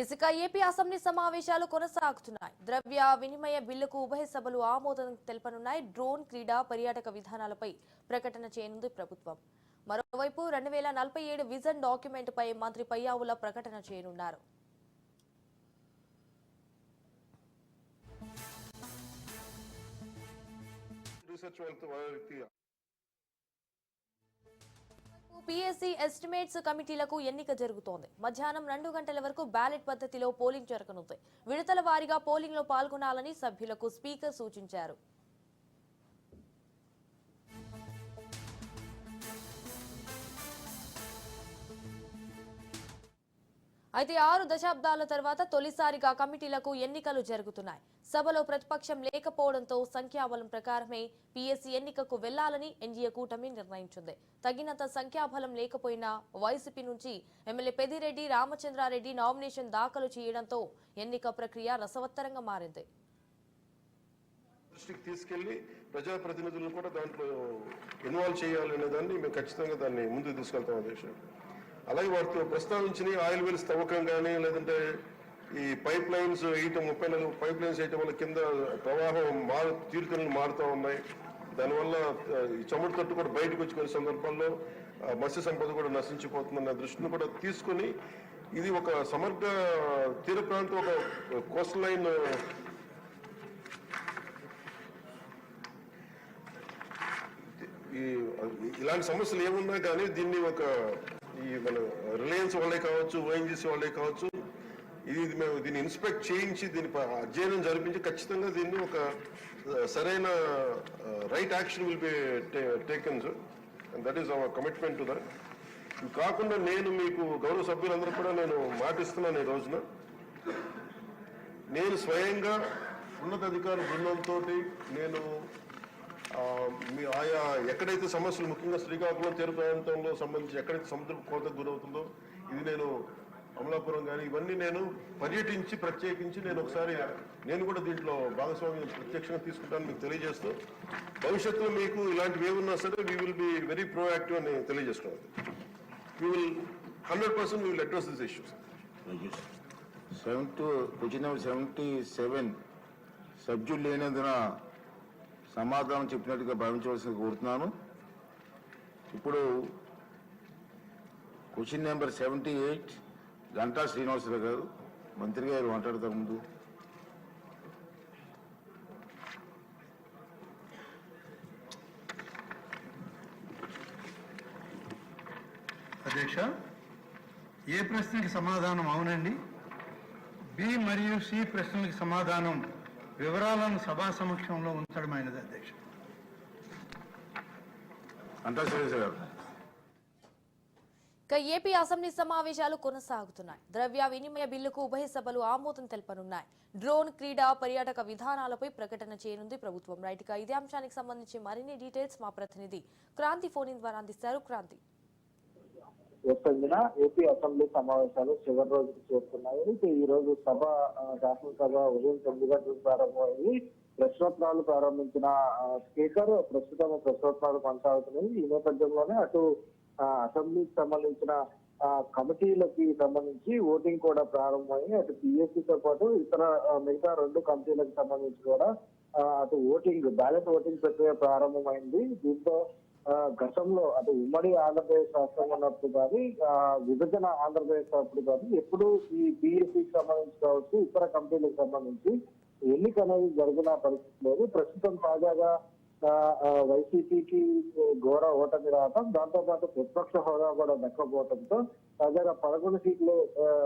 ఇసుక AP assembly సమావేశాలు కొనసాగుతున్నాయి. ద్రవ్య వినిమయ బిల్లుకు ఉభయ సభలు ఆమోదం తెలపనున్నాయి. డ్రోన్ క్రీడా పర్యాటక విధానాలపై ప్రకటన చేయనుంది ప్రభుత్వం. మరోవైపు రెండు వేల నలభై ఏడు విజన్ డాక్యుమెంట్పై మంత్రి పయ్యావుల ప్రకటన చేయనున్నారు. రీసెర్చ్ పీఎస్సీ ఎస్టిమేట్స్ కమిటీలకు ఎన్నిక జరుగుతోంది. మధ్యాహ్నం రెండు గంటల వరకు బ్యాలెట్ పద్ధతిలో పోలింగ్ జరగనుంది. విడతల వారీగా పోలింగ్లో పాల్గొనాలని సభ్యులకు స్పీకర్ సూచించారు. అయితే ఆరు దశాబ్దాల తర్వాత తొలిసారిగా కమిటీలకు ఎన్నికలు జరుగుతున్నాయి. సభలో ప్రతిపక్షం లేకపోవడంతో సంఖ్యాబలం ప్రకారమే పీఎస్సీ ఎన్నికకు వెళ్ళాలని ఎన్డీఏ కూటమి నిర్ణయించింది. తగినంత సంఖ్యాబలం లేకపోయినా వైసీపీ నుంచి ఎమ్మెల్యే పెదిరెడ్డి రామచంద్రారెడ్డి నామినేషన్ దాఖలు చేయడంతో ఎన్నిక ప్రక్రియ రసవత్తరంగా మారింది. దృష్టికి తీసుకెళ్ళి ప్రజాప్రతినిధులను కూడా దాంట్లో ఇన్వాల్వ్ చేయాలి అనే దాన్ని మేము ఖచ్చితంగా దాన్ని ముందుకు తీసుకెళ్తాం అధ్యక్షుడు అలాగే వాటితో ప్రస్తావించిన ఆయిల్ వెల్స్ తవ్వకం కానీ లేదంటే ఈ పైప్ లైన్స్ వేయటం ముప్పై నాలుగు పైప్ లైన్స్ వేయటం వల్ల కింద ప్రవాహం మారు తీరుతలు మారుతూ ఉన్నాయి. దానివల్ల ఈ చమురు తట్టు కూడా బయటకు వచ్చి కొన్ని సందర్భాల్లో మత్స్య సంపద కూడా నశించిపోతుందన్న దృష్టిని కూడా తీసుకొని ఇది ఒక సమగ్ర తీర ప్రాంతం ఒక కోస్ట్ లైన్. ఈ ఇలాంటి సమస్యలు ఏమున్నా కానీ దీన్ని ఒక ఈ మన రిలయన్స్ వాళ్ళే కావచ్చు ఓఎన్జీసీ వాళ్ళే కావచ్చు ఇది మేము దీన్ని ఇన్స్పెక్ట్ చేయించి దీని అధ్యయనం జరిపించి ఖచ్చితంగా దీన్ని ఒక సరైన right action will be taken sir and that is our commitment to that కాకుండా నేను మీకు గౌరవ సభ్యులందరూ కూడా నేను మాటిస్తున్నాను ఈ రోజున. నేను స్వయంగా ఉన్నతాధికార బృందంతో నేను మీ ఆయా ఎక్కడైతే సమస్యలు ముఖ్యంగా శ్రీకాకుళం తీర ప్రాంతంలో సంబంధించి ఎక్కడైతే సముద్రపు కోత గురవుతుందో ఇది నేను అమలాపురం కానీ ఇవన్నీ నేను పర్యటించి ప్రత్యేకించి నేను ఒకసారి నేను కూడా దీంట్లో భాగస్వామ్యం ప్రత్యక్షంగా తీసుకుంటాను మీకు తెలియజేస్తూ భవిష్యత్తులో మీకు ఇలాంటివి ఏమున్నా సరే we will be very proactive అని తెలియజేసుకోవాలి we will hundred percent will address this issues seventy question number seventy seven subject లేనందున సమాధానం చెప్పినట్టుగా భావించవలసింది కోరుతున్నాను. ఇప్పుడు question number seventy eight Ganta Srinivasarao garu మంత్రి గారు మాట్లాడతారు ముందు. అధ్యక్ష ఏ ప్రశ్నకి సమాధానం అవునండి? బి మరియు సి ప్రశ్నలకు సమాధానం వివరాలను సభా సమక్షంలో ఉంచడమైనది అధ్యక్ష. గంటా శ్రీనివాసరావు గారు. ఇక ఏపీ అసెంబ్లీ సమావేశాలు కొనసాగుతున్నాయి. ద్రవ్య వినిమయ బిల్లుకు ఉభయ సభలు ఆమోదం తెలపనున్నాయి. డ్రోన్ క్రీడా పర్యాటక విధానాలపై ప్రకటన చేయనుంది ప్రభుత్వం. రైట్ ఇక ఇదే అంశానికి సంబంధించి మరిన్ని డీటెయిల్స్ మా ప్రతినిధి క్రాంతి ఫోన్ ద్వారా అందిస్తారు. క్రాంతి. వస్తుందిన? ఏపీ అసెంబ్లీ సమావేశాలు చివరి రోజుకు చేరుతున్నాయి ఈ రోజు సభ శాసనసభ ఉదయం తొమ్మిది గంటలకు ప్రారంభమైంది. ప్రశ్నోత్తరాలు ప్రారంభించిన స్పీకర్ ప్రస్తుతం ప్రశ్నోత్తరాలు కొనసాగుతున్నాయి. ఈ నేపథ్యంలోనే అటు అసెంబ్లీకి సంబంధించిన కమిటీలకి సంబంధించి ఓటింగ్ కూడా ప్రారంభమైంది. అటు పిఎస్సితో పాటు ఇతర మిగతా రెండు కమిటీలకు సంబంధించి కూడా అటు ఓటింగ్ బ్యాలెట్ ఓటింగ్ ప్రక్రియ ప్రారంభమైంది. దీంతో గతంలో అటు ఉమ్మడి ఆంధ్రప్రదేశ్ రాష్ట్రం ఉన్నప్పుడు కానీ విభజన ఆంధ్రప్రదేశ్ అప్పుడు కానీ ఎప్పుడు ఈ బిఎస్సికి సంబంధించి కావచ్చు ఇతర కంపెనీలకు సంబంధించి ఎన్నిక అనేది జరిగిన పరిస్థితి లేదు. ప్రస్తుతం తాజాగా వైసీపీకి ఘోర ఓటమి రావటం దాంతో పాటు ప్రతిపక్ష హోదా కూడా దక్కకపోవడంతో తాజాగా పదకొండు సీట్లు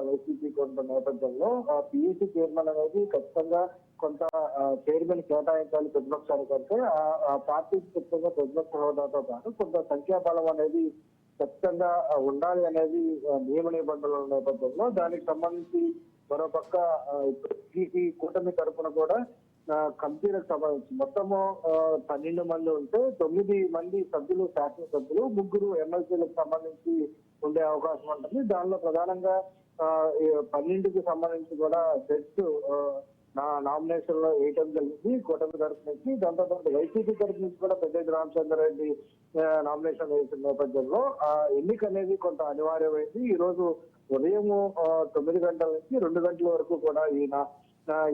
వైసీపీకి ఉన్న నేపథ్యంలో పిఎస్సీ చైర్మన్ అనేది ఖచ్చితంగా కొంత చైర్మన్ కేటాయించాలి ప్రతిపక్షానికి అంటే ఆ- పార్టీకి ఖచ్చితంగా ప్రతిపక్ష హోదాతో పాటు కొంత సంఖ్యాబలం అనేది ఖచ్చితంగా ఉండాలి అనేది నియమ నిబంధనల నేపథ్యంలో దానికి సంబంధించి మరోపక్క ఆ, కూటమి తరఫున కూడా కమిటీలకు సంబంధించి మొత్తము పన్నెండు మంది ఉంటే తొమ్మిది మంది సభ్యులు శాసనసభ్యులు ముగ్గురు ఎమ్మెల్సీలకు సంబంధించి ఉండే అవకాశం ఉంటుంది. దానిలో ప్రధానంగా పన్నెండుకి సంబంధించి కూడా సెట్స్ నా నామినేషన్లో వేయటం జరిగింది. కూటమి తరఫు నుంచి దాంతో పాటు వైసీపీ తరఫు నుంచి కూడా పెద్ద రామచంద్ర రెడ్డి నామినేషన్ వేసిన నేపథ్యంలో ఆ ఎన్నిక అనేది కొంత అనివార్యమైంది. ఈ రోజు ఉదయం తొమ్మిది గంటల నుంచి రెండు గంటల వరకు కూడా ఈయన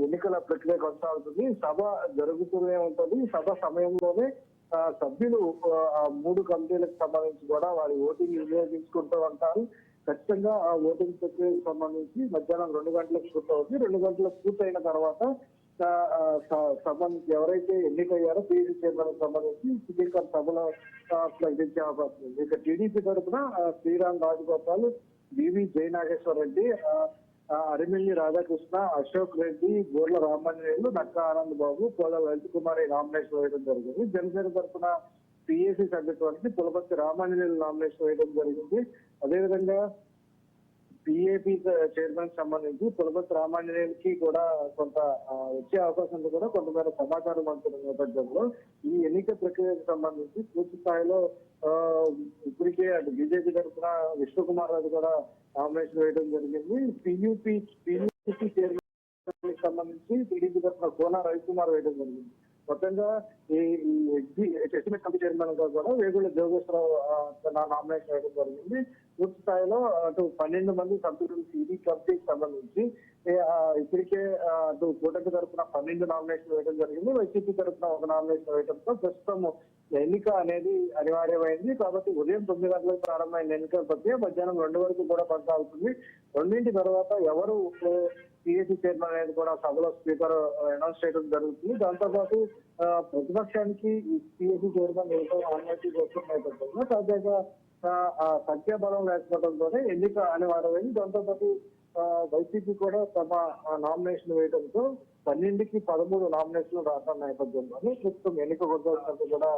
ఎన్నికల ప్రక్రియ కొనసాగుతుంది. సభ జరుగుతూనే ఉంటుంది. సభ సమయంలోనే సభ్యులు మూడు కమిటీలకు సంబంధించి కూడా వారి ఓటింగ్ వినియోగించుకుంటూ ఉంటారు. ఖచ్చితంగా ఆ ఓటింగ్ ప్రక్రియకు సంబంధించి మధ్యాహ్నం రెండు గంటలకు పూర్తవుతుంది. రెండు గంటలకు పూర్తయిన తర్వాత సంబంధించి ఎవరైతే ఎన్నికయ్యారో పీడీ చైర్మన్ సంబంధించి స్పీకర్ సభలో ప్రకటించే అవకాశం ఉంది. ఇక టీడీపీ తరఫున Sriram Rajagopal B V Jayanageswara Reddy Arimilli Radhakrishna Ashok Reddy Gorla Ramanjaneyulu Nakka Anand Babu Pola Lalith Kumari nomination వేయడం జరిగింది. జనసేన తరఫున పిఎస్సి సభ్యత్వానికి పులపతి రామాంజనేయులు నామినేషన్ వేయడం జరిగింది. అదేవిధంగా పిఏపి చైర్మన్ సంబంధించి పులపతి రామాంజనేయులకి కూడా కొంత వచ్చే అవకాశం కూడా కొంతమేర సమాచారం అందుతున్న నేపథ్యంలో ఈ ఎన్నిక ప్రక్రియకు సంబంధించి పూర్తి స్థాయిలో ఆ, ఇప్పటికే అటు బీజేపీ తరఫున విష్ణుకుమార్ రాజు కూడా నామినేషన్ వేయడం జరిగింది. పియూపీ పియూపి చైర్మన్ సంబంధించి టీడీపీ తరఫున కోన రవికుమార్ వేయడం జరిగింది. మొత్తంగా ఈ ఎగ్జి ఎస్టిమేట్ కమిటీ చైర్మన్గా కూడా వేగుళ్ళ జోగేశ్వరరావు నా నామినేషన్ వేయడం జరిగింది. పూర్తి స్థాయిలో అటు పన్నెండు మంది సభ్యులు ఈ కమిటీకి సంబంధించి ఇప్పటికే అటు కూటమి తరఫున పన్నెండు నామినేషన్ వేయడం జరిగింది. వైసీపీ తరఫున ఒక నామినేషన్ వేయడంతో ప్రస్తుతం ఎన్నిక అనేది అనివార్యమైంది. కాబట్టి ఉదయం తొమ్మిది గంటలకు ప్రారంభమైన ఎన్నిక ప్రక్రియ. మధ్యాహ్నం రెండు వరకు కూడా కొనసాగుతుంది. రెండింటి తర్వాత ఎవరు పిఎస్సీ చైర్మన్ అనేది కూడా సభలో స్పీకర్ అనౌన్స్ చేయడం జరుగుతుంది. దాంతోపాటు ప్రతిపక్షానికి ఈ పిఎస్సీ చైర్మన్ అనుమతి వస్తున్న నేపథ్యంలో తాజాగా ఆ, ఆ సంఖ్యాబలం లేకపోవడంతోనే ఎన్నిక అనివార్యమైంది. దాంతోపాటు వైసీపీ కూడా తమ నామినేషన్ వేయడంతో పన్నెండుకి పదమూడు నామినేషన్లు రాసిన నేపథ్యంలోనే ప్రస్తుతం ఎన్నిక కొనసాగుతున్నట్టు కూడా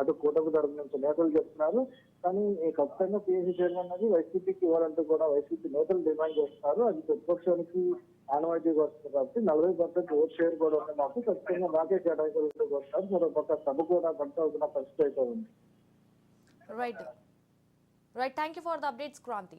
అటు కూటమి తరపు నుంచి నేతలు చెప్తున్నారు. కానీ ఖచ్చితంగా పిఎస్సీ చైర్మన్ అనేది వైసీపీకి ఇవ్వాలంటూ కూడా వైసీపీ నేతలు డిమాండ్ చేస్తున్నారు. అది ప్రతిపక్షానికి ఆనవాయితీగా వస్తుంది కాబట్టి నలభై పర్సెంట్ ఓట్ షేర్ కూడా ఉంది మాకు. ఖచ్చితంగా నాకే కేటాయించాలంటూ వస్తారు మరో పక్క సభ కూడా కొనసాగుతున్న పరిస్థితి అయితే ఉంది. Right right thank you for the updates Kranthi